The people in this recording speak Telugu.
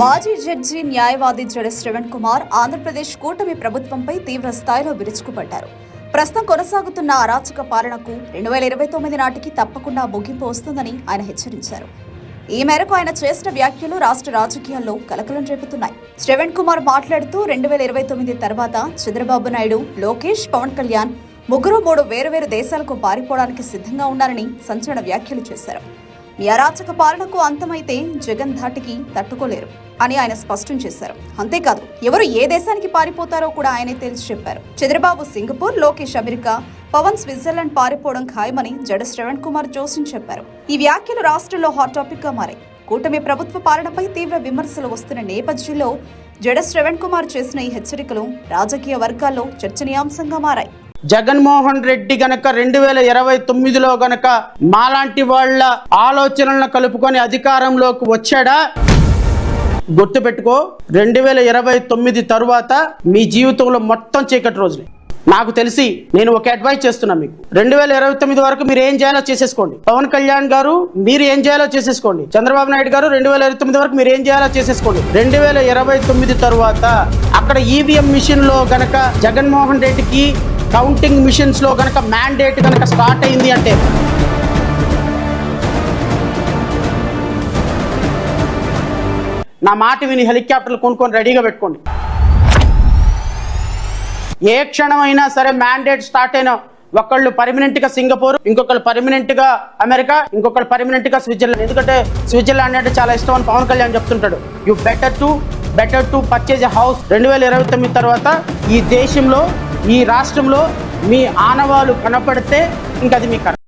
మాజీ జడ్జి న్యాయవాది జడ శ్రవణ్ కుమార్ ఆంధ్రప్రదేశ్ కూటమి ప్రభుత్వంపై తీవ్ర స్థాయిలో విరుచుకుపడ్డారు. ప్రస్తుతం కొనసాగుతున్న అరాచక పాలనకు రెండు వేల ఇరవై తొమ్మిది నాటికి తప్పకుండా ముగింపు వస్తుందని ఆయన హెచ్చరించారు. ఈ మేరకు ఆయన చేసిన వ్యాఖ్యలు రాష్ట్ర రాజకీయాల్లో కలకలం రేపుతున్నాయి. శ్రవణ్ కుమార్ మాట్లాడుతూ రెండు వేల ఇరవై తొమ్మిది తర్వాత చంద్రబాబు నాయుడు లోకేష్ పవన్ కళ్యాణ్ ముగ్గురు మూడు వేరువేరు దేశాలకు పారిపోవడానికి సిద్ధంగా ఉన్నారని సంచలన వ్యాఖ్యలు చేశారు. మీ అరాచక పాలనకు అంతమైతే జగన్ ధాటికి తట్టుకోలేరు అని ఆయన స్పష్టం చేశారు. అంతేకాదు ఎవరు ఏ దేశానికి పారిపోతారో కూడా ఆయనే తేల్చి చెప్పారు. Chandrababu Singapore Lokesh America Pawan Switzerland పారిపోవడం ఖాయమని జడ శ్రవణ్ కుమార్ జోసిన్ చెప్పారు. ఈ వ్యాఖ్యలు రాష్ట్రంలో హాట్ టాపిక్గా మారాయి. కూటమి ప్రభుత్వ పాలనపై తీవ్ర విమర్శలు వస్తున్న నేపథ్యంలో జడ శ్రవణ్ కుమార్ చేసిన ఈ హెచ్చరికలు రాజకీయ వర్గాల్లో చర్చనీయాంశంగా మారాయి. జగన్మోహన్ రెడ్డి గనక రెండు వేల ఇరవై తొమ్మిదిలో గనక మాలాంటి వాళ్ళ ఆలోచనలను కలుపుకొని అధికారంలోకి వచ్చాడా? గుర్తుపెట్టుకో రెండు వేల ఇరవై తొమ్మిది తరువాత మీ జీవితంలో మొత్తం చీకటి రోజులే. నాకు తెలిసి నేను ఒక అడ్వైస్ చేస్తున్నా మీకు. రెండు వేల ఇరవై తొమ్మిది వరకు మీరు ఏం చేయాలో చేసేసుకోండి. పవన్ కళ్యాణ్ గారు మీరు ఏం చేయాలో చేసేసుకోండి. చంద్రబాబు నాయుడు గారు రెండు వేల ఇరవై తొమ్మిది వరకు మీరు ఏం చేయాలో చేసేసుకోండి. రెండు వేల ఇరవై తొమ్మిది తరువాత అక్కడ ఈవీఎం మిషన్లో గనక జగన్మోహన్ రెడ్డికి కౌంటింగ్ మిషన్స్లో గనక మ్యాండేట్ కనుక స్టార్ట్ అయింది అంటే నా మాట విని హెలికాప్టర్లు కొనుక్కొని రెడీగా పెట్టుకోండి. ఏ క్షణమైనా సరే మ్యాండేట్ స్టార్ట్ అయిన ఒకళ్ళు పర్మనెంట్గా సింగపూర్ ఇంకొకళ్ళు పర్మనెంట్గా అమెరికా ఇంకొకళ్ళు పర్మనెంట్గా స్విట్జర్లాండ్. ఎందుకంటే స్విట్జర్లాండ్ అంటే చాలా ఇష్టం అని పవన్ కళ్యాణ్ చెప్తుంటాడు. You better to better to purchase house రెండు వేల ఇరవై తొమ్మిది తర్వాత ఈ దేశంలో ఈ రాష్ట్రంలో మీ ఆనవాలు కనపడితే ఇంకా అది మీ కర్మ.